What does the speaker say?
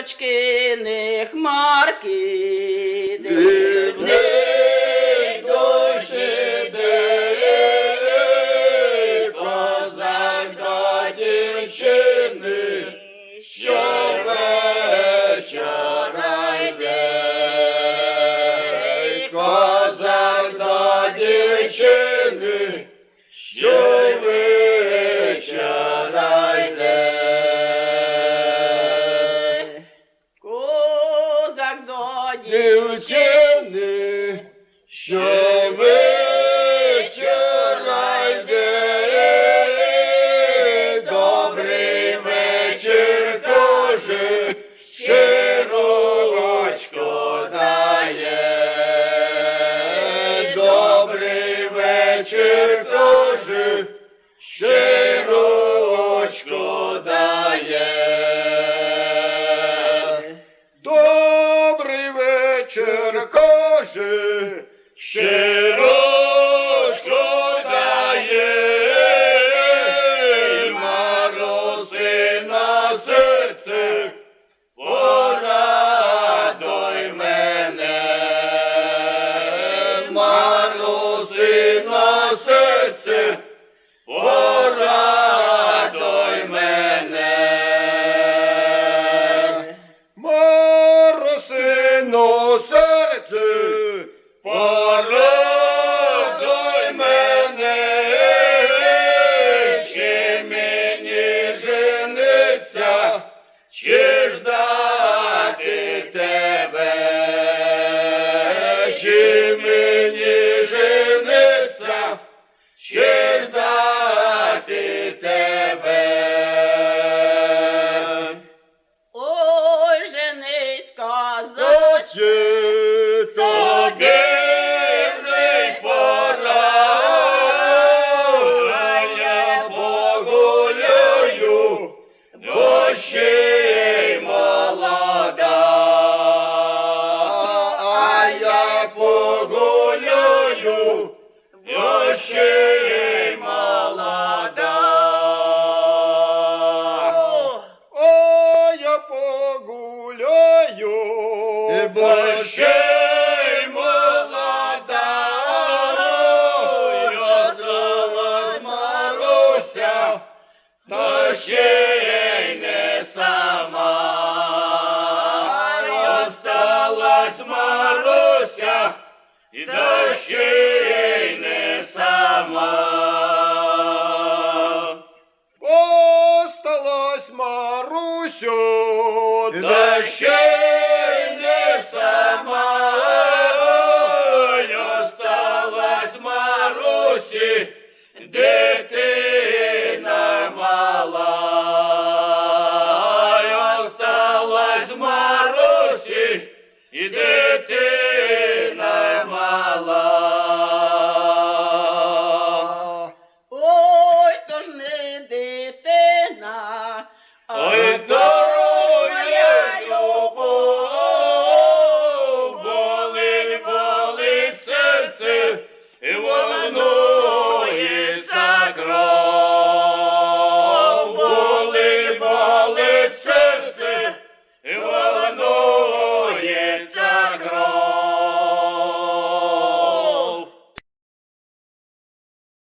зірочки, не хмарки. Дивний що вечора йде, добрий вечір каже, щирочко дає, добрий вечір каже, щирочко дає. Добрий вечір, каже, щирочко дає, Маруси на серце, порадуй мене, Маруси на серце, чи мені жениться, чи ждати тебе. Ой, женись, козак. Тобі вже пора, а я погуляю, бо ще ще й молода. О, я погуляю, бо ще й молода, осталась Маруся, та ще й не сама. Осталась Маруся, та ще Марусю, да ще